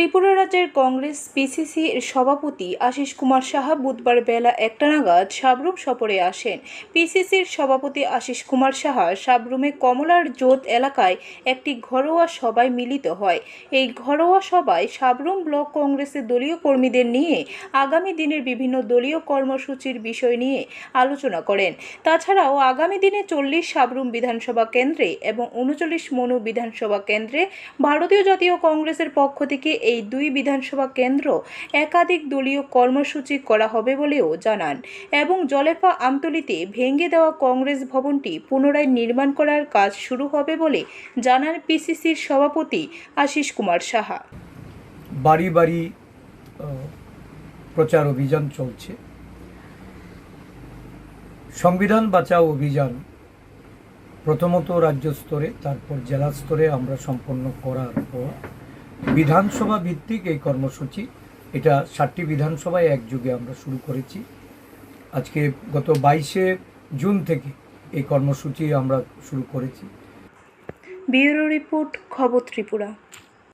ত্রিপুরা রাজ্যের কংগ্রেস পিসিসি এর সভাপতি আশিস কুমার সাহা বুধবার বেলা একটা নাগাদ সাবরুম সফরে আসেন। পিসিসির সভাপতি আশিস কুমার সাহা সাবরুমে কমলার জোত এলাকায় একটি ঘরোয়া সভায় মিলিত হয়। এই ঘরোয়া সভায় সাবরুম ব্লক কংগ্রেসের দলীয় কর্মীদের নিয়ে আগামী দিনের বিভিন্ন দলীয় কর্মসূচির বিষয় নিয়ে আলোচনা করেন। তাছাড়াও আগামী দিনে চল্লিশ সাবরুম বিধানসভা কেন্দ্রে এবং উনচল্লিশ মনু বিধানসভা কেন্দ্রে ভারতীয় জাতীয় কংগ্রেসের পক্ষ থেকে এই দুই বিধানসভা কেন্দ্র একাধিক দলীয় কর্মসূচি করা হবে বলেও জানান এবং জলেফা আমতলিতে ভেঙে দেওয়া কংগ্রেস ভবনটি পুনরায় নির্মাণ করার কাজ শুরু হবে বলে জানান পিসিসির সভাপতি আশিস কুমার সাহা। বাড়ি বাড়ি প্রচার অভিযান চলছে। সংবিধান বাঁচাও অভিযান প্রথমত রাজ্য স্তরে, তারপর জেলা স্তরে আমরা সম্পন্ন করার পর বিধানসভা ভিত্তিক এই কর্মসূচি। এটা ষাটটি বিধানসভায় একযোগে আমরা শুরু করেছি। আজকে গত বাইশে জুন থেকে এই কর্মসূচি আমরা শুরু করেছি। ব্যুরো রিপোর্ট, খবর ত্রিপুরা।